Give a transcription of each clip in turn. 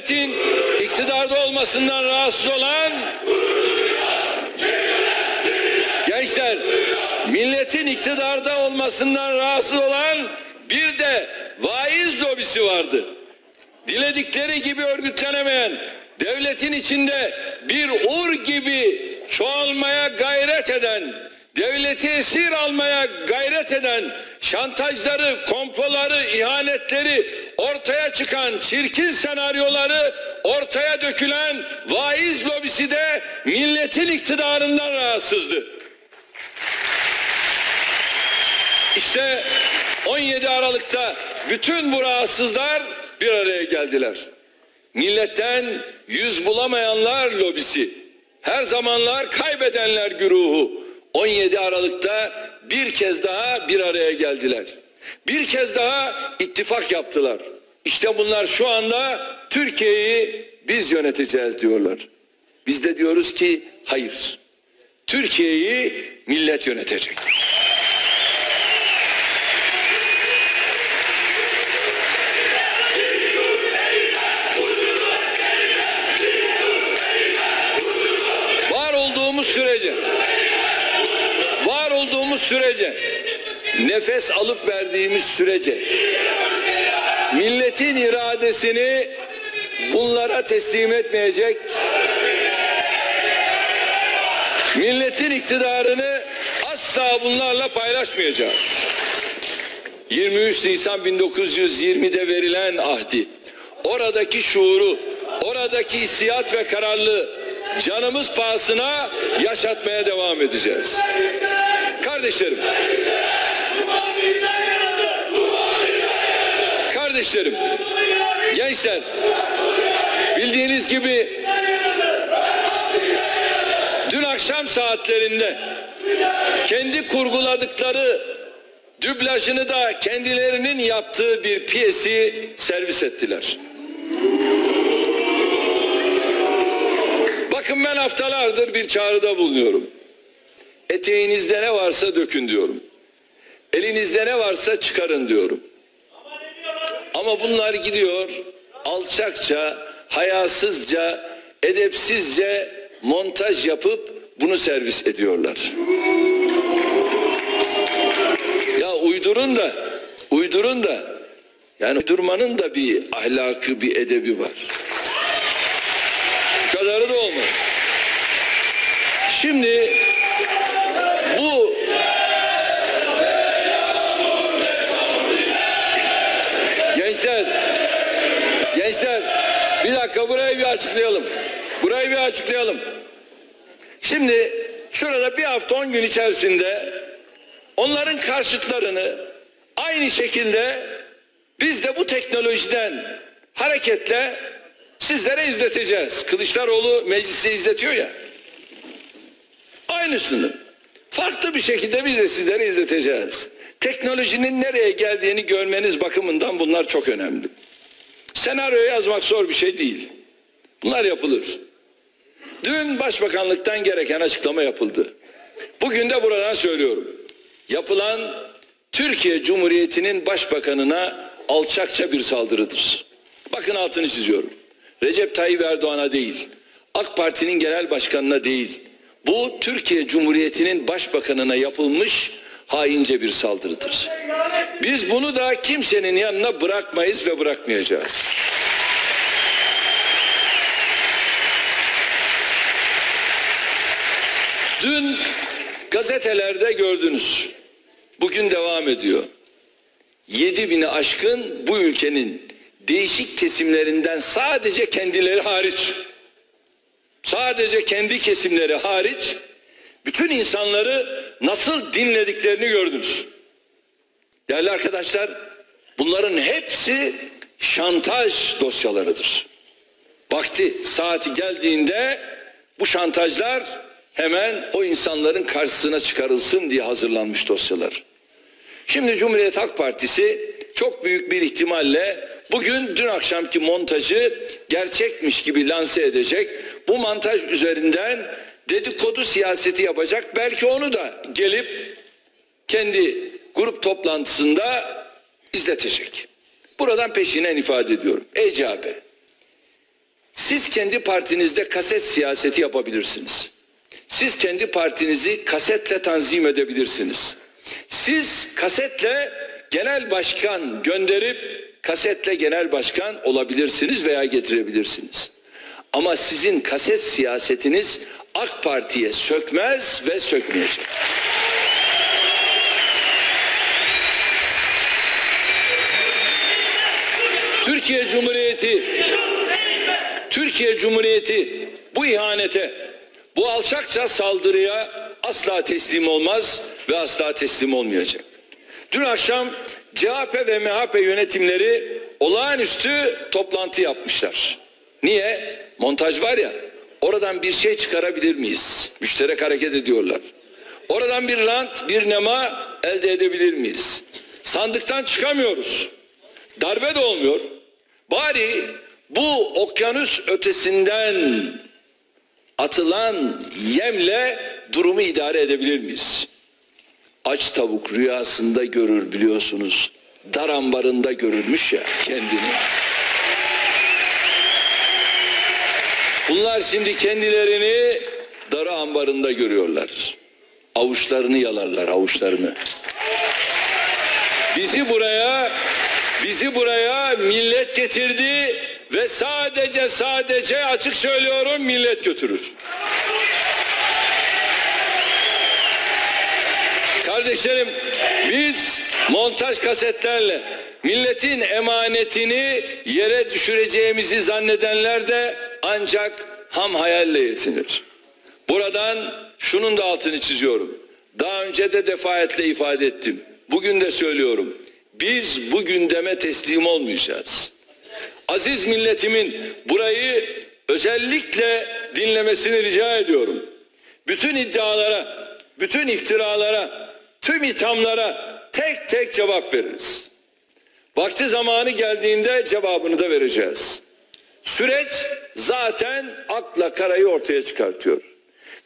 Milletin iktidarda olmasından rahatsız olan gençler milletin iktidarda olmasından rahatsız olan bir de vaiz lobisi vardı. Diledikleri gibi örgütlenemeyen devletin içinde bir ur gibi çoğalmaya gayret eden devleti esir almaya gayret eden şantajları, komploları, ihanetleri ortaya çıkan çirkin senaryoları ortaya dökülen vaiz lobisi de milletin iktidarından rahatsızdı. İşte 17 Aralık'ta bütün bu rahatsızlar bir araya geldiler. Milletten yüz bulamayanlar lobisi, her zamanlar kaybedenler güruhu 17 Aralık'ta bir kez daha bir araya geldiler. Bir kez daha ittifak yaptılar. İşte bunlar şu anda Türkiye'yi biz yöneteceğiz diyorlar. Biz de diyoruz ki hayır. Türkiye'yi millet yönetecek. Sürece nefes alıp verdiğimiz sürece milletin iradesini bunlara teslim etmeyecek milletin iktidarını asla bunlarla paylaşmayacağız. 23 Nisan 1920'de verilen ahdi, oradaki şuuru, oradaki hissiyat ve kararlı canımız pahasına yaşatmaya devam edeceğiz. Kardeşlerim, kardeşlerim, gençler, bildiğiniz gibi dün akşam saatlerinde kendi kurguladıkları dublajını da kendilerinin yaptığı bir piyesi servis ettiler. Bakın ben haftalardır bir çağrıda bulunuyorum. Eteğinizde ne varsa dökün diyorum. Elinizde ne varsa çıkarın diyorum. Ama bunlar gidiyor alçakça, hayasızca, edepsizce montaj yapıp bunu servis ediyorlar. Ya uydurun da, uydurun da, yani uydurmanın da bir ahlakı, bir edebi var. Bu kadarı da olmaz. Şimdi bir dakika burayı bir açıklayalım. Burayı bir açıklayalım. Şimdi şurada bir hafta on gün içerisinde onların karşıtlarını aynı şekilde biz de bu teknolojiden hareketle sizlere izleteceğiz. Kılıçdaroğlu meclisi izletiyor ya. Aynısını. Farklı bir şekilde biz de sizlere izleteceğiz. Teknolojinin nereye geldiğini görmeniz bakımından bunlar çok önemli. Senaryo yazmak zor bir şey değil. Bunlar yapılır. Dün Başbakanlıktan gereken açıklama yapıldı. Bugün de buradan söylüyorum. Yapılan Türkiye Cumhuriyeti'nin başbakanına alçakça bir saldırıdır. Bakın altını çiziyorum. Recep Tayyip Erdoğan'a değil, AK Parti'nin genel başkanına değil, bu Türkiye Cumhuriyeti'nin başbakanına yapılmış haince bir saldırıdır. Biz bunu da kimsenin yanına bırakmayız ve bırakmayacağız. Dün gazetelerde gördünüz. Bugün devam ediyor. 7 bini aşkın bu ülkenin değişik kesimlerinden sadece kendileri hariç sadece kendi kesimleri hariç bütün insanları nasıl dinlediklerini gördünüz. Değerli arkadaşlar bunların hepsi şantaj dosyalarıdır. Vakti saati geldiğinde bu şantajlar hemen o insanların karşısına çıkarılsın diye hazırlanmış dosyalar. Şimdi Cumhuriyet Halk Partisi çok büyük bir ihtimalle bugün dün akşamki montajı gerçekmiş gibi lanse edecek. Bu montaj üzerinden dedikodu siyaseti yapacak. Belki onu da gelip kendi grup toplantısında izletecek. Buradan peşinen ifade ediyorum. Ey CHP Siz kendi partinizde kaset siyaseti yapabilirsiniz. Siz kendi partinizi kasetle tanzim edebilirsiniz. Siz kasetle genel başkan gönderip kasetle genel başkan olabilirsiniz veya getirebilirsiniz. Ama sizin kaset siyasetiniz AK Parti'ye sökmez ve sökmeyecek. Türkiye Cumhuriyeti Türkiye Cumhuriyeti bu ihanete, bu alçakça saldırıya asla teslim olmaz ve asla teslim olmayacak. Dün akşam CHP ve MHP yönetimleri olağanüstü toplantı yapmışlar. Niye? Montaj var ya. Oradan bir şey çıkarabilir miyiz? Müşterek hareket ediyorlar. Oradan bir rant, bir nema elde edebilir miyiz? Sandıktan çıkamıyoruz. Darbe de olmuyor. Bari bu okyanus ötesinden atılan yemle durumu idare edebilir miyiz? Aç tavuk rüyasında görür biliyorsunuz. Dar ambarında görürmüş ya kendini. Bunlar şimdi kendilerini dar ambarında görüyorlar. Avuçlarını yalarlar avuçlarını. Bizi buraya bizi buraya millet getirdi ve sadece sadece açık söylüyorum millet götürür. Kardeşlerim biz montaj kasetlerle milletin emanetini yere düşüreceğimizi zannedenler de ancak ham hayalle yetinir. Buradan şunun da altını çiziyorum. Daha önce de defayetle ifade ettim. Bugün de söylüyorum. Biz bu gündeme teslim olmayacağız. Aziz milletimin burayı özellikle dinlemesini rica ediyorum. Bütün iddialara, bütün iftiralara, tüm ithamlara tek tek cevap veririz. Vakti zamanı geldiğinde cevabını da vereceğiz. Süreç zaten akla karayı ortaya çıkartıyor.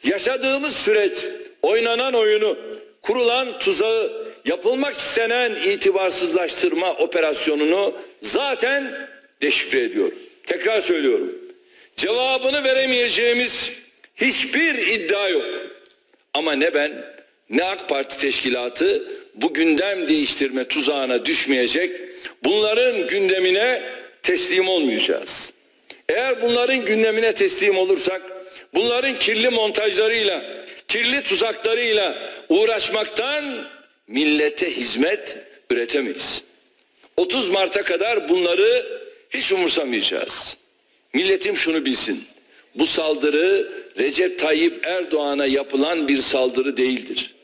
Yaşadığımız süreç, oynanan oyunu, kurulan tuzağı, yapılmak istenen itibarsızlaştırma operasyonunu zaten deşifre ediyor. Tekrar söylüyorum. Cevabını veremeyeceğimiz hiçbir iddia yok. Ama ne ben ne AK Parti teşkilatı bu gündem değiştirme tuzağına düşmeyecek. Bunların gündemine teslim olmayacağız. Eğer bunların gündemine teslim olursak bunların kirli montajlarıyla, kirli tuzaklarıyla uğraşmaktan millete hizmet üretemeyiz. 30 Mart'a kadar bunları hiç umursamayacağız. Milletim şunu bilsin. Bu saldırı Recep Tayyip Erdoğan'a yapılan bir saldırı değildir.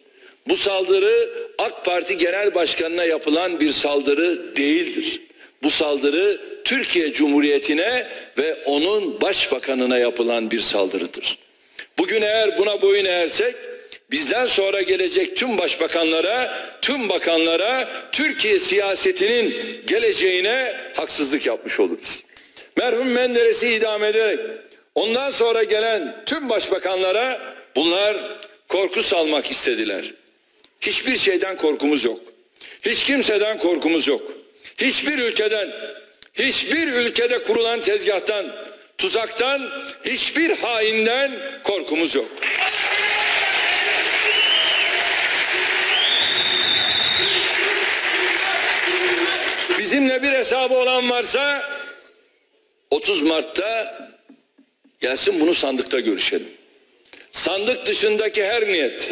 Bu saldırı AK Parti Genel Başkanı'na yapılan bir saldırı değildir. Bu saldırı Türkiye Cumhuriyeti'ne ve onun başbakanına yapılan bir saldırıdır. Bugün eğer buna boyun eğersek bizden sonra gelecek tüm başbakanlara, tüm bakanlara Türkiye siyasetinin geleceğine haksızlık yapmış oluruz. Merhum Menderes'i idam ederek ondan sonra gelen tüm başbakanlara bunlar korku salmak istediler. Hiçbir şeyden korkumuz yok. Hiç kimseden korkumuz yok. Hiçbir ülkeden, hiçbir ülkede kurulan tezgahtan, tuzaktan, hiçbir hainden korkumuz yok. Bizimle bir hesabı olan varsa 30 Mart'ta gelsin bunu sandıkta görüşelim. Sandık dışındaki her niyet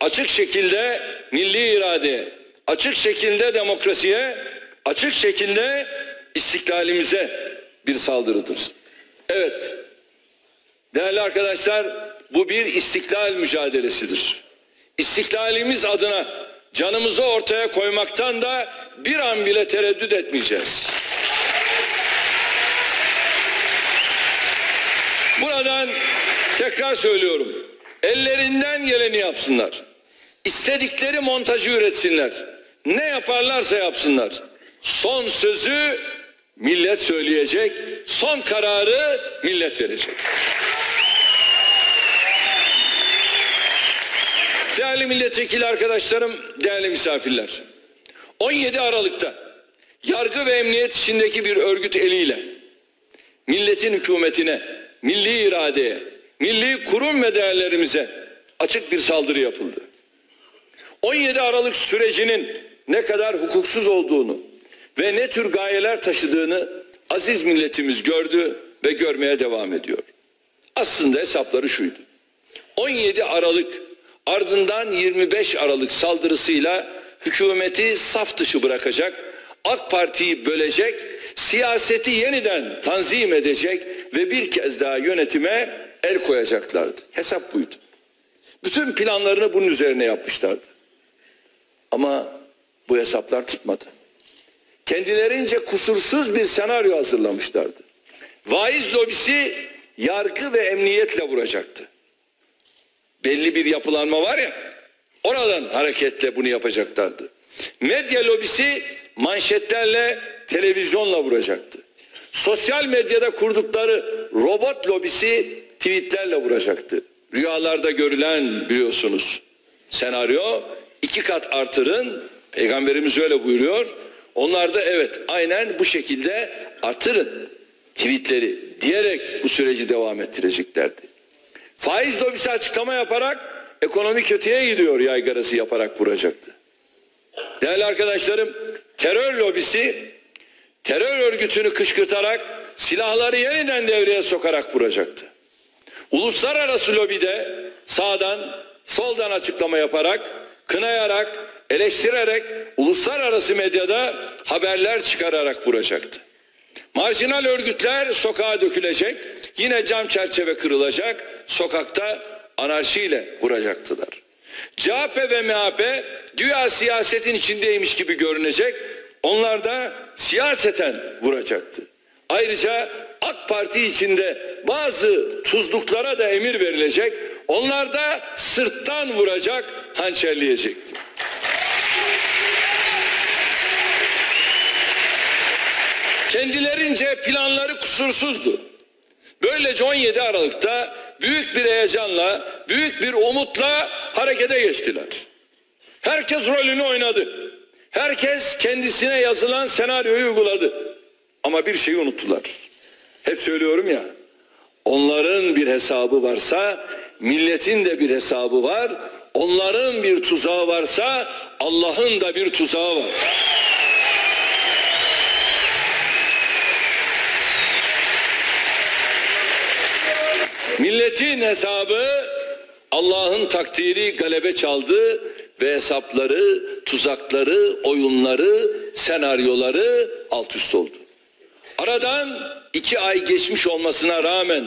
açık şekilde milli iradeye, açık şekilde demokrasiye, açık şekilde istiklalimize bir saldırıdır. Evet. Değerli arkadaşlar bu bir istiklal mücadelesidir. İstiklalimiz adına canımızı ortaya koymaktan da bir an bile tereddüt etmeyeceğiz. Buradan tekrar söylüyorum. Ellerinden geleni yapsınlar. İstedikleri montajı üretsinler. Ne yaparlarsa yapsınlar. Son sözü millet söyleyecek. Son kararı millet verecek. Değerli milletvekili arkadaşlarım, değerli misafirler. 17 Aralık'ta yargı ve emniyet içindeki bir örgüt eliyle milletin hükümetine, milli iradeye, milli kurum ve değerlerimize açık bir saldırı yapıldı. 17 Aralık sürecinin ne kadar hukuksuz olduğunu ve ne tür gayeler taşıdığını aziz milletimiz gördü ve görmeye devam ediyor. Aslında hesapları şuydu. 17 Aralık ardından 25 Aralık saldırısıyla hükümeti saf dışı bırakacak, AK Parti'yi bölecek, siyaseti yeniden tanzim edecek ve bir kez daha yönetime el koyacaklardı. Hesap buydu. Bütün planlarını bunun üzerine yapmışlardı. Ama bu hesaplar tutmadı. Kendilerince kusursuz bir senaryo hazırlamışlardı. Vaiz lobisi yargı ve emniyetle vuracaktı. Belli bir yapılanma var ya, oradan hareketle bunu yapacaklardı. Medya lobisi manşetlerle, televizyonla vuracaktı. Sosyal medyada kurdukları robot lobisi tweetlerle vuracaktı. Rüyalarda görülen biliyorsunuz senaryo iki kat artırın. Peygamberimiz öyle buyuruyor. Onlar da evet aynen bu şekilde artırın tweetleri diyerek bu süreci devam ettireceklerdi. Faiz lobisi açıklama yaparak ekonomi kötüye gidiyor yaygarası yaparak vuracaktı. Değerli arkadaşlarım terör lobisi terör örgütünü kışkırtarak silahları yeniden devreye sokarak vuracaktı. Uluslararası lobide sağdan soldan açıklama yaparak kınayarak eleştirerek uluslararası medyada haberler çıkararak vuracaktı. Marjinal örgütler sokağa dökülecek, yine cam çerçeve kırılacak, sokakta anarşiyle vuracaktılar. CHP ve MHP güya siyasetin içindeymiş gibi görünecek, onlar da siyaseten vuracaktı. Ayrıca AK Parti içinde bazı tuzluklara da emir verilecek, onlar da sırttan vuracak, hançerleyecekti. Kendilerince planları kusursuzdu. Böylece 17 Aralık'ta büyük bir heyecanla, büyük bir umutla harekete geçtiler. Herkes rolünü oynadı. Herkes kendisine yazılan senaryoyu uyguladı. Ama bir şeyi unuttular. Hep söylüyorum ya. Onların bir hesabı varsa milletin de bir hesabı var. Onların bir tuzağı varsa Allah'ın da bir tuzağı var. Milletin hesabı Allah'ın takdiri galebe çaldı ve hesapları, tuzakları, oyunları, senaryoları alt üst oldu. Aradan iki ay geçmiş olmasına rağmen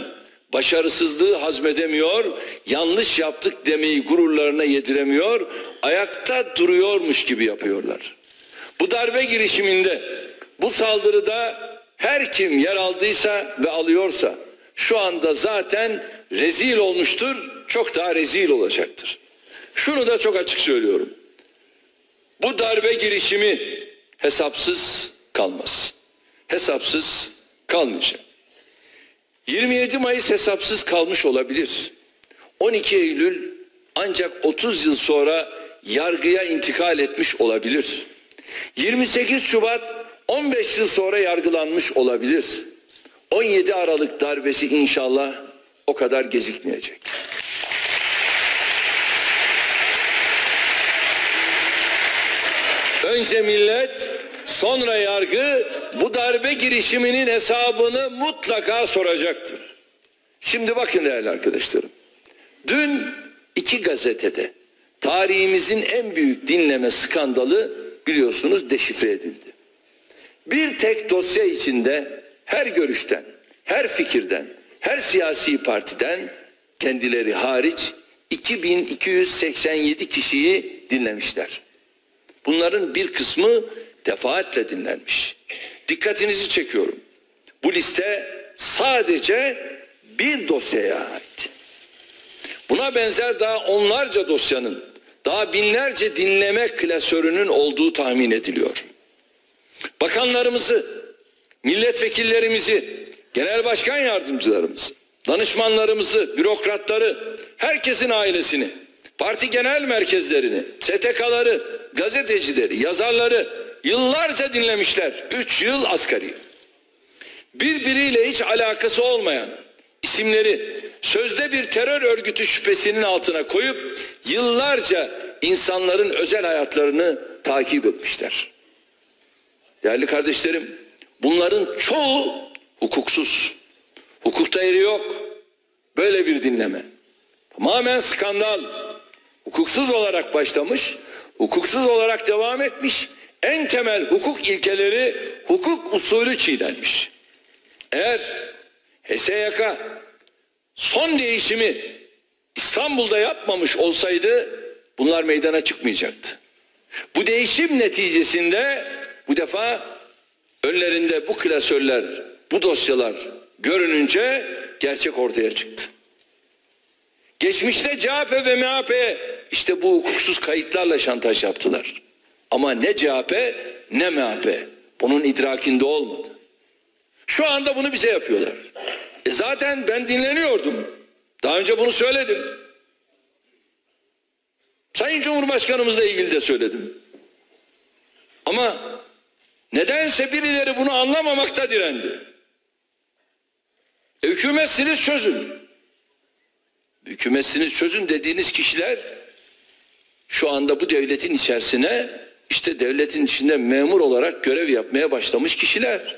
başarısızlığı hazmedemiyor, yanlış yaptık demeyi gururlarına yediremiyor, ayakta duruyormuş gibi yapıyorlar. Bu darbe girişiminde, bu saldırıda her kim yer aldıysa ve alıyorsa şu anda zaten rezil olmuştur, çok daha rezil olacaktır. Şunu da çok açık söylüyorum. Bu darbe girişimi hesapsız kalmaz. Hesapsız kalmayacak. 27 Mayıs hesapsız kalmış olabilir. 12 Eylül ancak 30 yıl sonra yargıya intikal etmiş olabilir. 28 Şubat 15 yıl sonra yargılanmış olabilir. 17 Aralık darbesi inşallah o kadar gecikmeyecek. Önce millet, sonra yargı bu darbe girişiminin hesabını mutlaka soracaktır. Şimdi bakın değerli arkadaşlarım. Dün iki gazetede tarihimizin en büyük dinleme skandalı biliyorsunuz deşifre edildi. Bir tek dosya içinde her görüşten, her fikirden, her siyasi partiden kendileri hariç 2287 kişiyi dinlemişler. Bunların bir kısmı defaatle dinlenmiş. Dikkatinizi çekiyorum. Bu liste sadece bir dosyaya ait. Buna benzer daha onlarca dosyanın, daha binlerce dinleme klasörünün olduğu tahmin ediliyor. Bakanlarımızı, milletvekillerimizi, genel başkan yardımcılarımızı, danışmanlarımızı, bürokratları, herkesin ailesini, parti genel merkezlerini, STK'ları, gazetecileri, yazarları yıllarca dinlemişler. Üç yıl asgari. birbiriyle hiç alakası olmayan isimleri sözde bir terör örgütü şüphesinin altına koyup yıllarca insanların özel hayatlarını takip etmişler. Değerli kardeşlerim, bunların çoğu hukuksuz. Hukukta yeri yok. Böyle bir dinleme. Tamamen skandal. Hukuksuz olarak başlamış, hukuksuz olarak devam etmiş. En temel hukuk ilkeleri, hukuk usulü çiğnenmiş. Eğer HSYK son değişimi İstanbul'da yapmamış olsaydı bunlar meydana çıkmayacaktı. Bu değişim neticesinde bu defa önlerinde bu klasörler, bu dosyalar görününce gerçek ortaya çıktı. Geçmişte CHP ve MHP işte bu hukuksuz kayıtlarla şantaj yaptılar. Ama ne CHP ne MHP bunun idrakinde olmadı. Şu anda bunu bize yapıyorlar. E zaten ben dinleniyordum. Daha önce bunu söyledim. Sayın Cumhurbaşkanımızla ilgili de söyledim. Ama nedense birileri bunu anlamamakta direndi. E, hükümetsiniz çözün. Hükümetsiniz çözün dediğiniz kişiler şu anda bu devletin içerisine işte devletin içinde memur olarak görev yapmaya başlamış kişiler.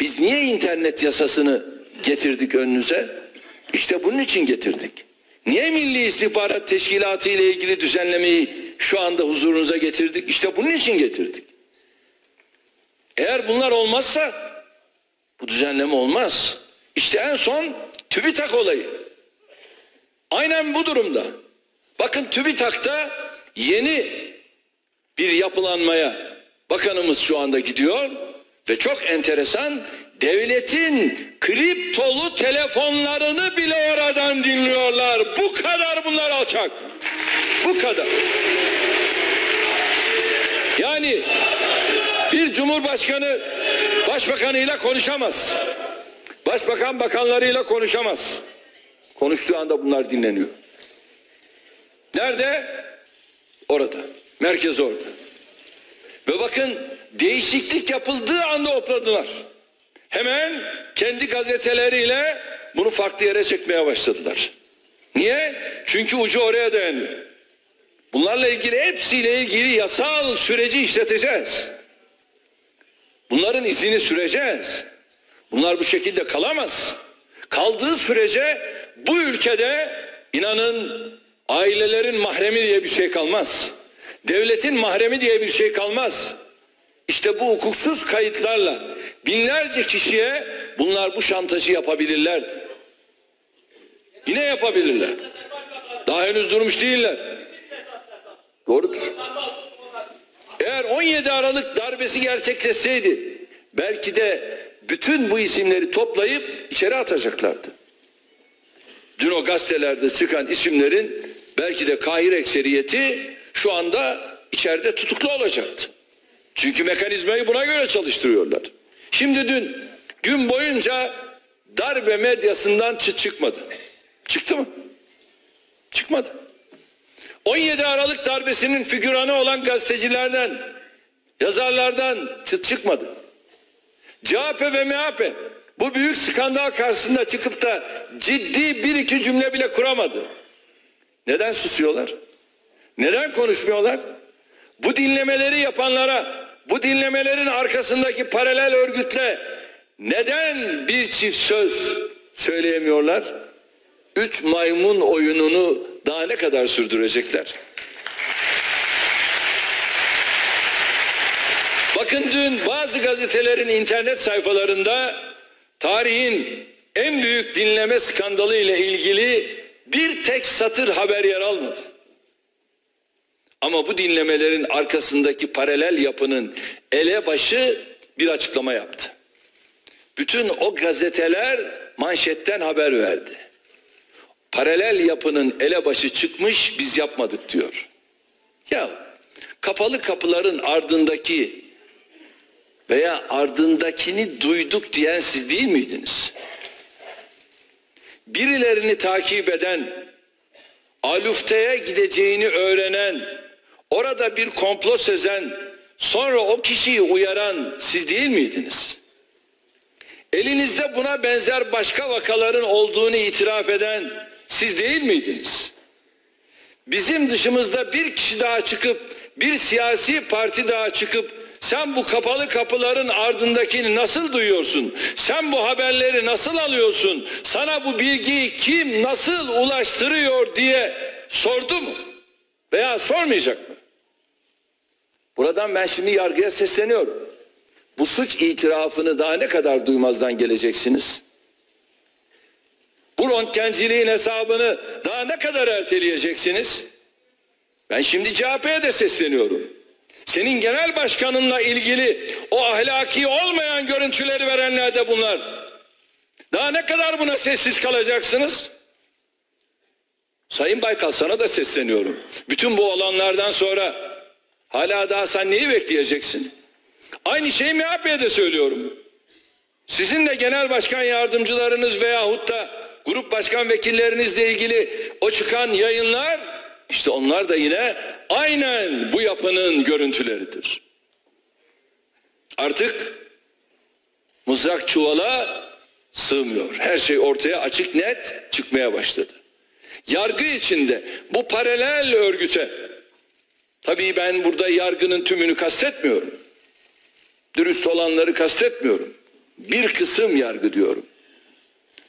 Biz niye internet yasasını getirdik önünüze? İşte bunun için getirdik. Niye Milli İstihbarat Teşkilatı ile ilgili düzenlemeyi şu anda huzurunuza getirdik? İşte bunun için getirdik. Eğer bunlar olmazsa bu düzenleme olmaz. İşte en son TÜBİTAK olayı. Aynen bu durumda. Bakın TÜBİTAK'ta yeni bir yapılanmaya bakanımız şu anda gidiyor ve çok enteresan devletin kriptolu telefonlarını bile oradan dinliyorlar. Bu kadar bunlar alçak. Bu kadar. Yani bir cumhurbaşkanı başbakanıyla konuşamaz. Başbakan bakanlarıyla konuşamaz. Konuştuğu anda bunlar dinleniyor. Nerede? Orada. Merkez orada. Ve bakın değişiklik yapıldığı anda hopladılar. Hemen kendi gazeteleriyle bunu farklı yere çekmeye başladılar. Niye? Çünkü ucu oraya dayanıyor. Bunlarla ilgili hepsiyle ilgili yasal süreci işleteceğiz. Bunların izini süreceğiz. Bunlar bu şekilde kalamaz. Kaldığı sürece bu ülkede inanın ailelerin mahremi diye bir şey kalmaz. Devletin mahremi diye bir şey kalmaz. İşte bu hukuksuz kayıtlarla binlerce kişiye bunlar bu şantajı yapabilirlerdi. Yine yapabilirler. Daha henüz durmuş değiller. Doğrudur. Eğer 17 Aralık darbesi gerçekleşseydi belki de bütün bu isimleri toplayıp içeri atacaklardı. Dün o gazetelerde çıkan isimlerin belki de kahir ekseriyeti şu anda içeride tutuklu olacaktı. Çünkü mekanizmayı buna göre çalıştırıyorlar. Şimdi dün gün boyunca darbe medyasından çıt çıkmadı. Çıktı mı? Çıkmadı. 17 Aralık darbesinin figüranı olan gazetecilerden, yazarlardan çıt çıkmadı. CHP ve MHP bu büyük skandal karşısında çıkıp da ciddi bir iki cümle bile kuramadı. Neden susuyorlar? Neden konuşmuyorlar? Bu dinlemeleri yapanlara, bu dinlemelerin arkasındaki paralel örgütle neden bir çift söz söyleyemiyorlar? Üç maymun oyununu daha ne kadar sürdürecekler? Bakın dün bazı gazetelerin internet sayfalarında tarihin en büyük dinleme skandalı ile ilgili bir tek satır haber yer almadı. Ama bu dinlemelerin arkasındaki paralel yapının elebaşı bir açıklama yaptı. Bütün o gazeteler manşetten haber verdi. Paralel yapının elebaşı çıkmış biz yapmadık diyor. Ya kapalı kapıların ardındaki veya ardındakini duyduk diyen siz değil miydiniz? Birilerini takip eden, Alufte'ye gideceğini öğrenen, orada bir komplo sezen, sonra o kişiyi uyaran siz değil miydiniz? Elinizde buna benzer başka vakaların olduğunu itiraf eden siz değil miydiniz? Bizim dışımızda bir kişi daha çıkıp bir siyasi parti daha çıkıp sen bu kapalı kapıların ardındakini nasıl duyuyorsun? Sen bu haberleri nasıl alıyorsun? Sana bu bilgiyi kim nasıl ulaştırıyor diye sordu mu? Veya sormayacak mı? Buradan ben şimdi yargıya sesleniyorum. Bu suç itirafını daha ne kadar duymazdan geleceksiniz? Bu röntgenciliğin hesabını daha ne kadar erteleyeceksiniz? Ben şimdi CHP'ye de sesleniyorum. Senin genel başkanınla ilgili o ahlaki olmayan görüntüleri verenler de bunlar. Daha ne kadar buna sessiz kalacaksınız? Sayın Baykal sana da sesleniyorum. Bütün bu olanlardan sonra hala daha sen neyi bekleyeceksin? Aynı şeyi MHP'ye de söylüyorum. Sizin de genel başkan yardımcılarınız veyahut da grup başkan vekillerinizle ilgili o çıkan yayınlar işte onlar da yine aynen bu yapının görüntüleridir. Artık mızrak çuvala sığmıyor. Her şey ortaya açık net çıkmaya başladı. Yargı içinde bu paralel örgüte tabii ben burada yargının tümünü kastetmiyorum. Dürüst olanları kastetmiyorum. Bir kısım yargı diyorum.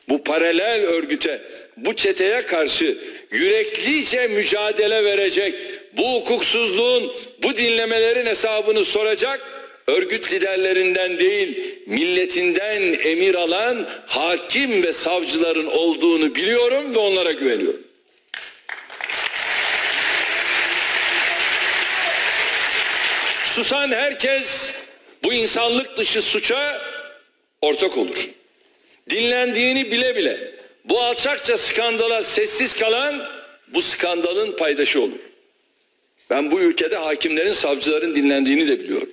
Bu paralel örgüte, bu çeteye karşı yüreklice mücadele verecek, bu hukuksuzluğun, bu dinlemelerin hesabını soracak örgüt liderlerinden değil, milletinden emir alan hakim ve savcıların olduğunu biliyorum ve onlara güveniyorum. Susan herkes bu insanlık dışı suça ortak olur. Dinlendiğini bile bile bu alçakça skandala sessiz kalan bu skandalın paydaşı olur. Ben bu ülkede hakimlerin, savcıların dinlendiğini de biliyorum.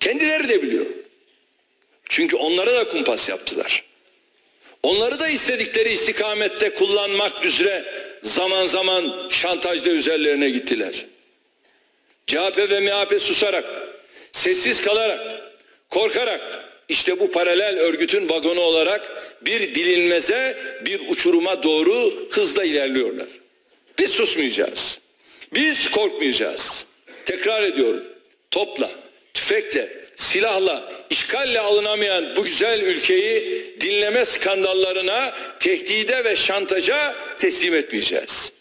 Kendileri de biliyor. Çünkü onlara da kumpas yaptılar. Onları da istedikleri istikamette kullanmak üzere zaman zaman şantajda üzerlerine gittiler. CHP ve MHP susarak, sessiz kalarak, korkarak işte bu paralel örgütün vagonu olarak bir bilinmeze, bir uçuruma doğru hızla ilerliyorlar. Biz susmayacağız. Biz korkmayacağız. Tekrar ediyorum. Topla, tüfekle, silahla, işgalle alınamayan bu güzel ülkeyi dinleme skandallarına, tehdide ve şantaja teslim etmeyeceğiz.